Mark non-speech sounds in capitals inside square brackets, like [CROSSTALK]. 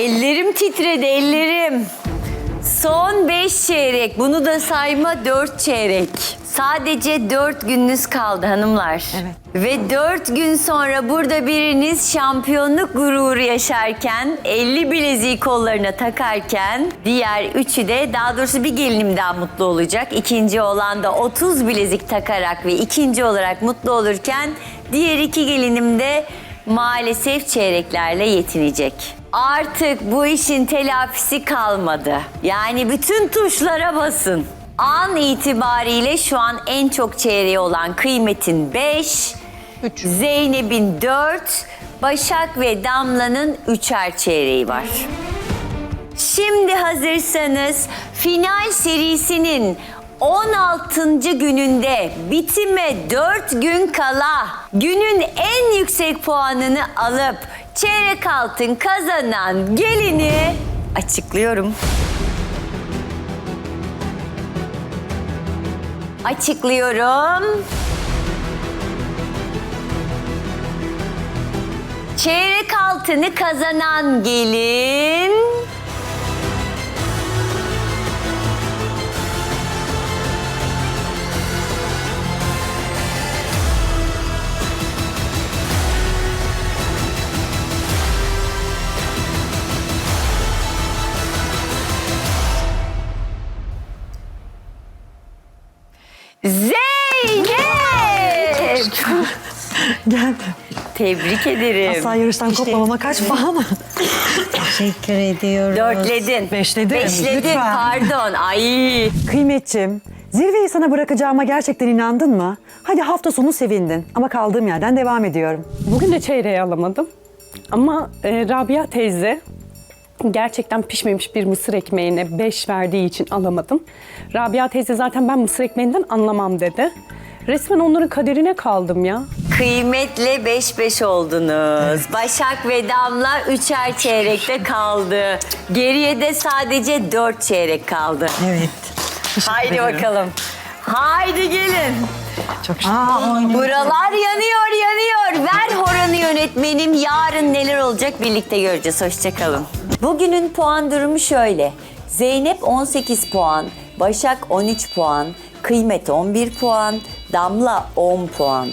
Ellerim titredi ellerim. Son 5 çeyrek. Bunu da sayma 4 çeyrek. Sadece 4 gününüz kaldı hanımlar. Evet. Ve 4 gün sonra burada biriniz şampiyonluk gururu yaşarken 50 bileziği kollarına takarken diğer üçü de daha doğrusu bir gelinim daha mutlu olacak. İkinci olan da 30 bilezik takarak ve ikinci olarak mutlu olurken diğer iki gelinim de maalesef çeyreklerle yetinecek. Artık bu işin telafisi kalmadı. Yani bütün tuşlara basın. An itibariyle şu an en çok çeyreği olan kıymetin 5, Zeynep'in 4, Başak ve Damla'nın 3'er çeyreği var. Şimdi hazırsanız final serisinin 16. gününde bitime 4 gün kala günün en yüksek puanını alıp çeyrek altın kazanan gelini açıklıyorum. Açıklıyorum. Çeyrek altını kazanan gelin Zeynep. [LAUGHS] Geldi. Tebrik ederim. Asla yarıştan kopmamama kaç puan? Teşekkür ediyorum. Dörtledin. Beşledim, Beşledin lütfen. pardon. Ay. Kıymetçim, zirveyi sana bırakacağıma gerçekten inandın mı? Hadi hafta sonu sevindin ama kaldığım yerden devam ediyorum. Bugün de çeyreği alamadım. Ama e, Rabia teyze gerçekten pişmemiş bir mısır ekmeğine 5 verdiği için alamadım. Rabia teyze zaten ben mısır ekmeğinden anlamam dedi. Resmen onların kaderine kaldım ya. Kıymetle 5-5 oldunuz. Başak ve Damla üçer çeyrekte kaldı. Geriye de sadece 4 çeyrek kaldı. Evet. Haydi bakalım. Haydi gelin. Çok şükür. Buralar yanıyor yanıyor. Ver horanı yönetmenim. Yarın neler olacak birlikte göreceğiz. Hoşçakalın. Bugünün puan durumu şöyle. Zeynep 18 puan, Başak 13 puan, Kıymet 11 puan, Damla 10 puan.